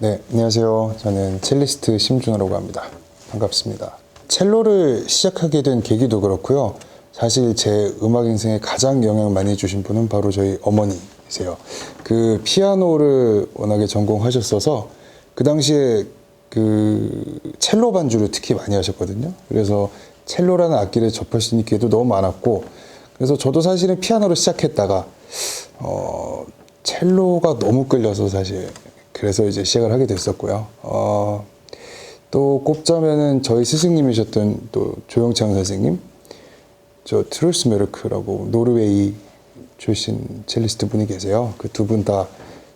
네, 안녕하세요. 저는 첼리스트 심준호라고 합니다. 반갑습니다. 첼로를 시작하게 된 계기도 그렇고요. 사실 제 음악 인생에 가장 영향을 많이 주신 분은 바로 저희 어머니세요. 그 피아노를 워낙에 전공하셨어서 그 당시에 그 첼로 반주를 특히 많이 하셨거든요. 그래서 첼로라는 악기를 접할 수 있는 기회도 너무 많았고 그래서 저도 사실은 피아노를 시작했다가 어 첼로가 너무 끌려서 사실 그래서 이제 시작을 하게 됐었고요. 어, 또 꼽자면은 저희 스승님이셨던 또 조영창 선생님, 저 트루스 메르크라고 노르웨이 출신 첼리스트 분이 계세요. 그 두 분 다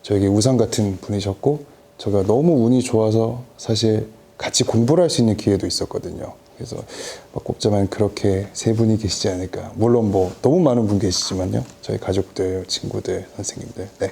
저에게 우상 같은 분이셨고, 제가 너무 운이 좋아서 사실 같이 공부를 할 수 있는 기회도 있었거든요. 그래서 뭐 꼽자면 그렇게 세 분이 계시지 않을까. 물론 뭐 너무 많은 분 계시지만요. 저희 가족들, 친구들, 선생님들. 네.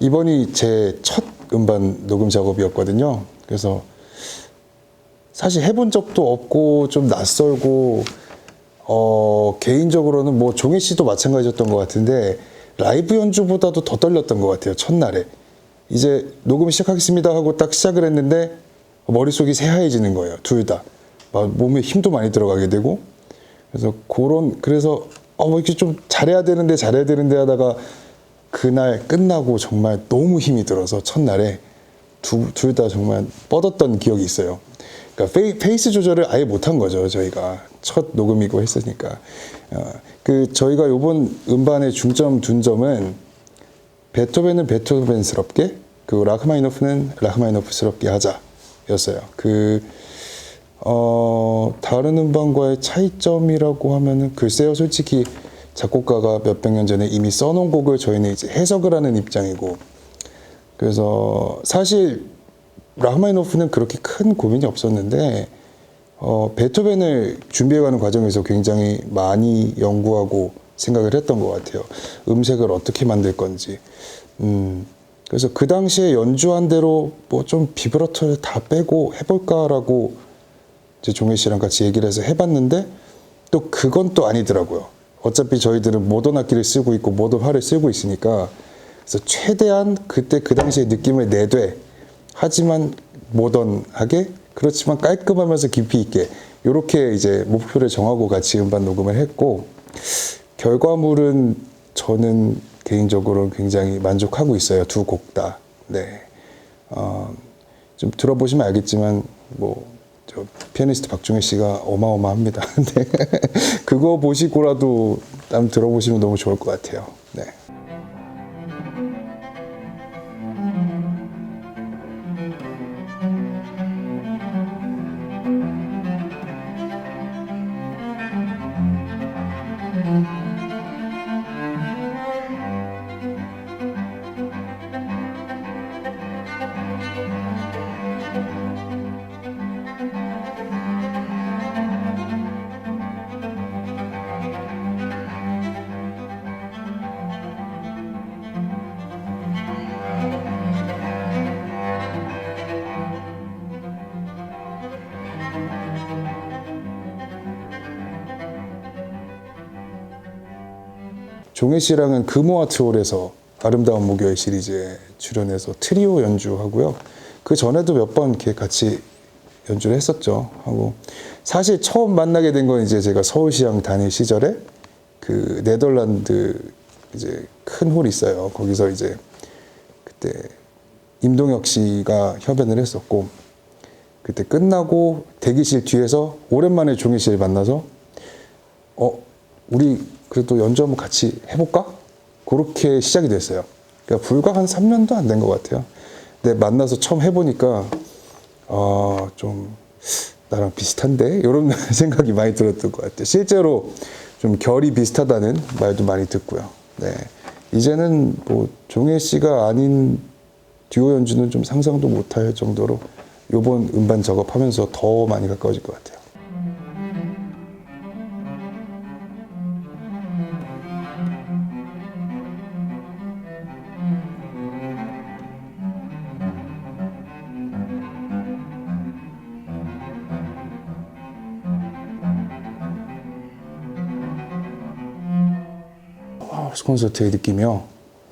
이번이 제 첫 음반 녹음 작업이었거든요. 그래서 사실 해본 적도 없고 좀 낯설고 어 개인적으로는 뭐 종혜 씨도 마찬가지였던 것 같은데 라이브 연주보다도 더 떨렸던 것 같아요 첫날에. 이제 녹음 시작하겠습니다 하고 딱 시작을 했는데 머릿속이 새하얘지는 거예요 둘 다. 몸에 힘도 많이 들어가게 되고. 그래서 그런 그래서 어뭐 이렇게 좀 잘해야 되는데 잘해야 되는데 하다가 그날 끝나고 정말 너무 힘이 들어서 첫날에 둘 다 정말 뻗었던 기억이 있어요. 그러니까 페이, 페이스 조절을 아예 못한 거죠 저희가 첫 녹음이고 했으니까 어, 그 저희가 요번 음반의 중점 둔 점은 베토벤은 베토벤스럽게 그 라흐마니노프는 라흐마니노프스럽게 하자였어요. 그 어, 다른 음반과의 차이점이라고 하면은 글쎄요, 솔직히 작곡가가 몇백 년 전에 이미 써놓은 곡을 저희는 이제 해석을 하는 입장이고, 그래서 사실 라흐마니노프는 그렇게 큰 고민이 없었는데, 어, 베토벤을 준비해가는 과정에서 굉장히 많이 연구하고 생각을 했던 것 같아요. 음색을 어떻게 만들 건지. 음, 그래서 그 당시에 연주한 대로 뭐 좀 비브라토를 다 빼고 해볼까라고 이제 종혜 씨랑 같이 얘기를 해서 해봤는데 또 그건 또 아니더라고요. 어차피 저희들은 모던 악기를 쓰고 있고 모던 활을 쓰고 있으니까 그래서 최대한 그때 그 당시의 느낌을 내되 하지만 모던하게 그렇지만 깔끔하면서 깊이 있게 이렇게 이제 목표를 정하고 같이 음반 녹음을 했고 결과물은 저는 개인적으로 굉장히 만족하고 있어요 두 곡 다. 네. 어, 좀 들어보시면 알겠지만 뭐 저 피아니스트 박중혜 씨가 어마어마합니다. 근데 그거 보시고라도 한번 들어보시면 너무 좋을 것 같아요. 네. 종혜 씨랑은 금호아트홀에서 아름다운 목요일 시리즈에 출연해서 트리오 연주하고요. 그 전에도 몇 번 이렇게 같이 연주를 했었죠. 하고 사실 처음 만나게 된 건 이제 제가 서울시향 다닐 시절에 그 네덜란드 이제 큰 홀이 있어요. 거기서 이제 그때 임동혁 씨가 협연을 했었고 그때 끝나고 대기실 뒤에서 오랜만에 종혜 씨를 만나서 어 우리 그래도 연주 한번 같이 해볼까? 그렇게 시작이 됐어요. 그러니까 불과 한 3년도 안 된 것 같아요. 근데 만나서 처음 해보니까 어, 좀 나랑 비슷한데 이런 생각이 많이 들었던 것 같아요. 실제로 좀 결이 비슷하다는 말도 많이 듣고요. 네. 이제는 뭐 종혜 씨가 아닌 듀오 연주는 좀 상상도 못할 정도로 요번 음반 작업하면서 더 많이 가까워질 것 같아요. 아, 콘서트의 느낌이요.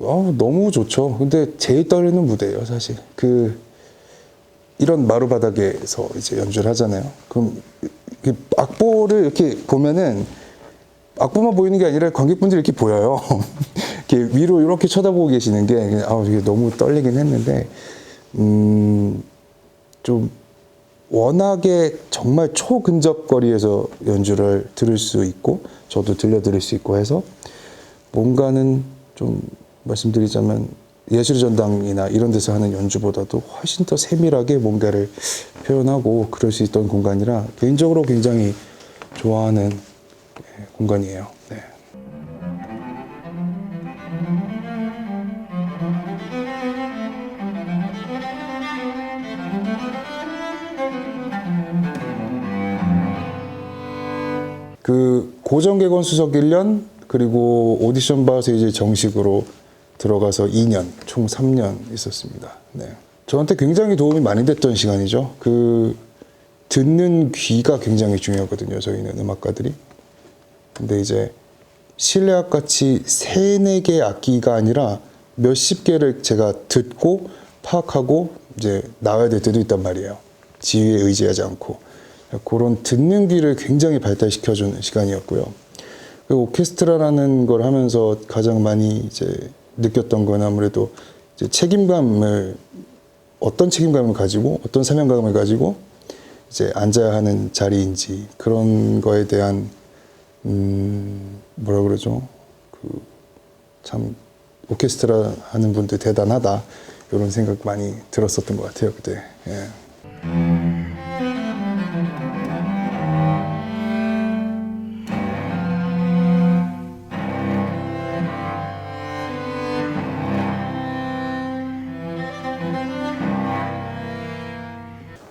아, 너무 좋죠. 근데 제일 떨리는 무대예요, 사실. 그 이런 마루바닥에서 이제 연주를 하잖아요. 그럼 이 악보를 이렇게 보면은 악보만 보이는 게 아니라 관객분들이 이렇게 보여요. 이렇게 위로 이렇게 쳐다보고 계시는 게 아, 이게 너무 떨리긴 했는데 음, 좀 워낙에 정말 초근접 거리에서 연주를 들을 수 있고 저도 들려 드릴 수 있고 해서 뭔가는 좀 말씀드리자면 예술의 전당이나 이런 데서 하는 연주보다도 훨씬 더 세밀하게 뭔가를 표현하고 그럴 수 있던 공간이라 개인적으로 굉장히 좋아하는 예, 공간이에요. 네. 그 고정객원 수석 1년 그리고 오디션 봐서 이제 정식으로 들어가서 2년 총 3년 있었습니다. 네. 저한테 굉장히 도움이 많이 됐던 시간이죠. 그 듣는 귀가 굉장히 중요하거든요. 저희는 음악가들이. 근데 이제 실내악 같이 세네 개 악기가 아니라 몇십 개를 제가 듣고 파악하고 이제 나와야 될 때도 있단 말이에요. 지휘에 의지하지 않고 그런 듣는 귀를 굉장히 발달시켜주는 시간이었고요. 그 오케스트라라는 걸 하면서 가장 많이 이제 느꼈던 건 아무래도 책임감을 어떤 책임감을 가지고 어떤 사명감을 가지고 이제 앉아야 하는 자리인지 그런 거에 대한 음 뭐라 그러죠? 그 참 오케스트라 하는 분들 대단하다. 이런 생각 많이 들었었던 것 같아요 그때. 예.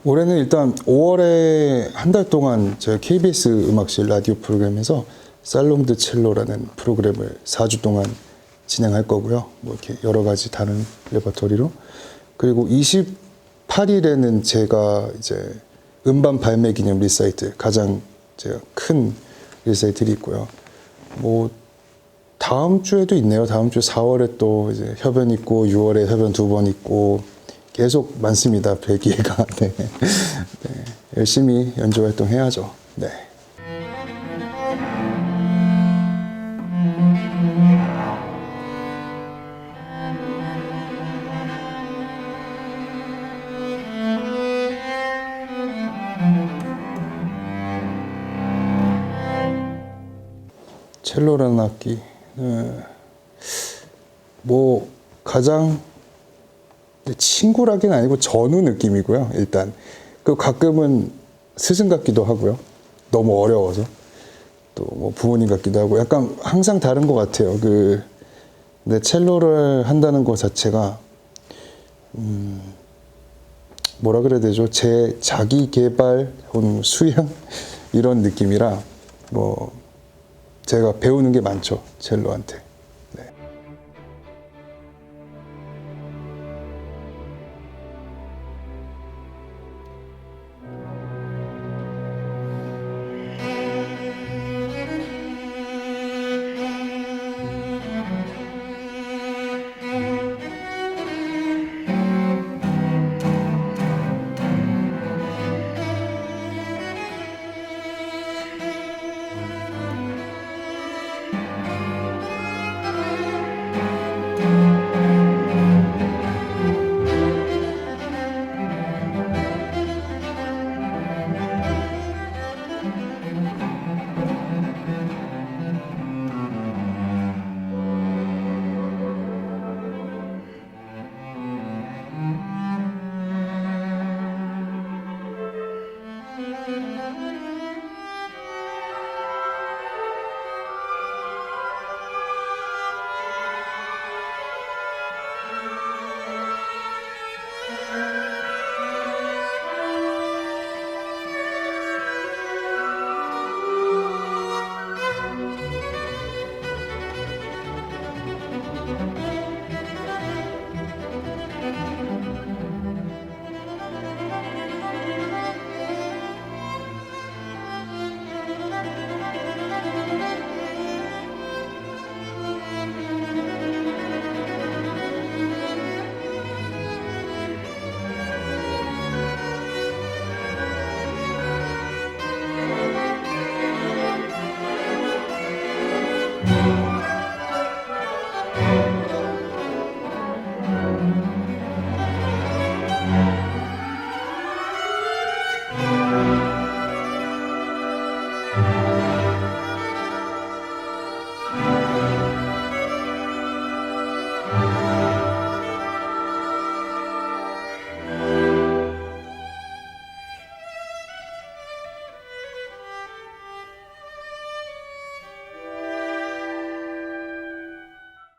올해는 일단 5월에 한 달 동안 제가 KBS 음악실 라디오 프로그램에서 살롱드 첼로라는 프로그램을 4주 동안 진행할 거고요. 뭐 이렇게 여러 가지 다른 레퍼토리로. 그리고 28일에는 제가 이제 음반 발매 기념 리사이트 가장 제가 큰 리사이틀이 있고요. 뭐 다음 주에도 있네요. 다음 주 4월에 또 이제 협연 있고 6월에 협연 두 번 있고 계속 많습니다. 뵐 기회가. 네. 네. 열심히 연주 활동 해야죠. 네. 첼로라는 악기. 네. 뭐 가장 친구라기는 아니고 전우 느낌이고요. 일단 그 가끔은 스승 같기도 하고요. 너무 어려워서 또 뭐 부모님 같기도 하고 약간 항상 다른 것 같아요. 그 근데 첼로를 한다는 것 자체가 음 뭐라 그래야 되죠? 제 자기 개발 수양 이런 느낌이라 뭐 제가 배우는 게 많죠 첼로한테.